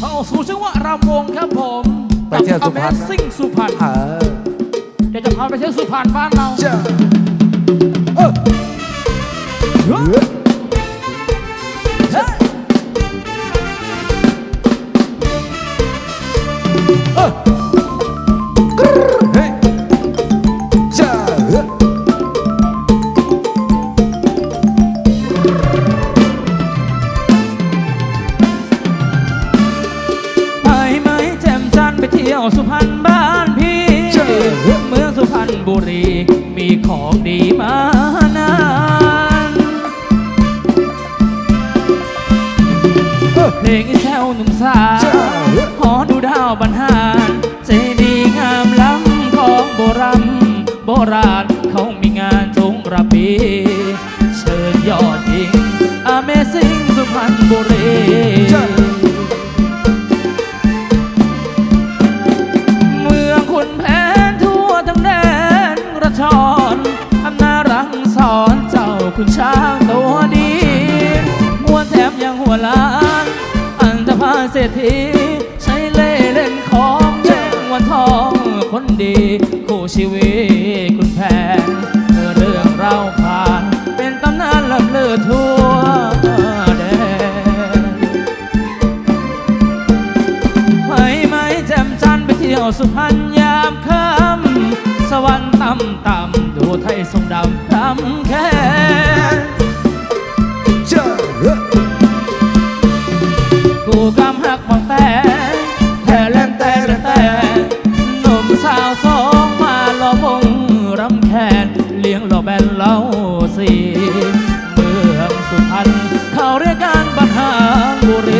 เข้าสู่จังหวะรำวงครับผมไปเที่ยวสุพรรณซิ่งสุพรรณเออเดี๋ยวจะพาไปเที่ยวสุพรรณบ้านเราเจ้าเออ ยวสุพรรณบ้านพี่เจ้าเออเมืองสุพรรณบุรี มีของดีมานานเออเพลงอีแซวหนุ่มสาวเจ้าเออขอดูดาวบรรหารเจดีย์งามล้ำของโบราณโบราณเขามีงานจงกระปีเชิญยอดหญิง Amazing สุพรรณบุรี คุณช้างตัวดีมวนแถมยังหัวล้านอันธพาลเศรษฐีใช้เล่เล่นของแจ้งวันทองคนดีคู่ชีวิตคุณแผนเรื่องเราผ่านเป็นตำนานลำเลือทั่วแดนไปไหมแจ่มจันไปเที่ยวสุพรรณยามค่ำสวรรค์ต่ำต่ำ ดูไทยทรงดำรำแค่เจ้าเออกูกำหักบังแต่แต่เล่นแต่เล่นแต่หนุ่มสาวสองมาล้อมวงรำแคนเลี้ยงหล่อแบนเล่าสีเมืองสุพรรณเขาเรียกกันบรรหารบุรี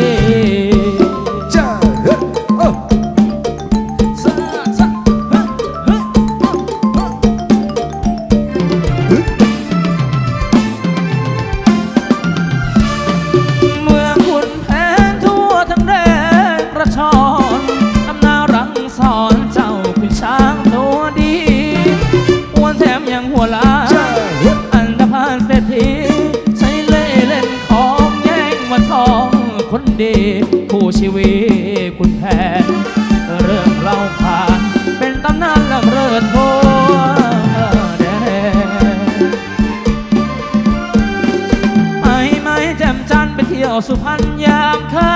คนดีคู่ชีวิตคุณแผนเรื่องเล่าผ่านเป็นตำนานลำเรือทั่วแดนไปไหมแจ่มจันทร์ไปเที่ยวสุพรรณยามค่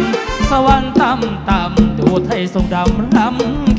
ำสวรรค์ต่ำต่ำดูไทยทรงดำรำ